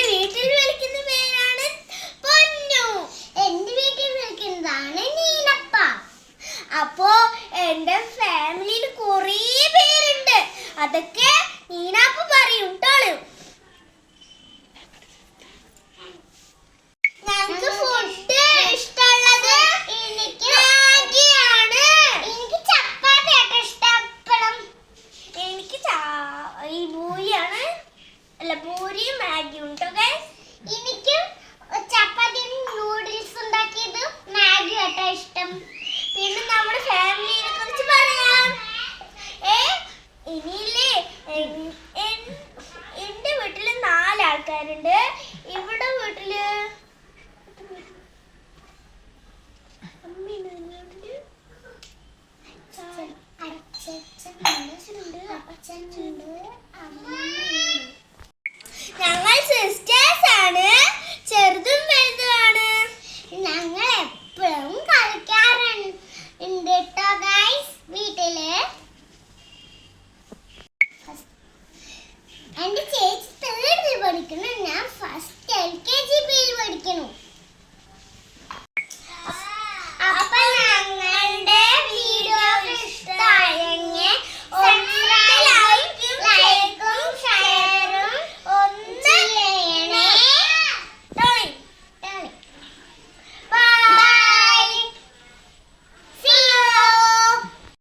എന്റെ വീട്ടിൽ വിളിക്കുന്ന പേരാണ് പൊന്നു. എന്റെ വീട്ടിൽ വിളിക്കുന്നതാണ് നീലപ്പ. അപ്പോ എന്റെ ഫാമിലിയിൽ കുറേ പേരുണ്ട്. അതൊക്കെ നീനാപ്പ പറയും കേട്ടോ. അല്ല പൂരിയും മാഗിയും ഉണ്ടോ ഗൈസ് എനിക്ക് ചപ്പാത്തിയും നൂഡിൽസ് ഉണ്ടാക്കിയത് മാഗി ആട്ടാ ഇഷ്ടം. പിന്നെ നമ്മുടെ ഫാമിലിയെ കുറിച്ച് പറയാം. ഏ ഇനിയില്ലേ എന്റെ വീട്ടിൽ നാലാൾക്കാരുണ്ട്. ഇവിടെ വീട്ടിൽ അച്ഛൻ അച്ഛൻ അച്ഛനുണ്ട് അച്ഛൻ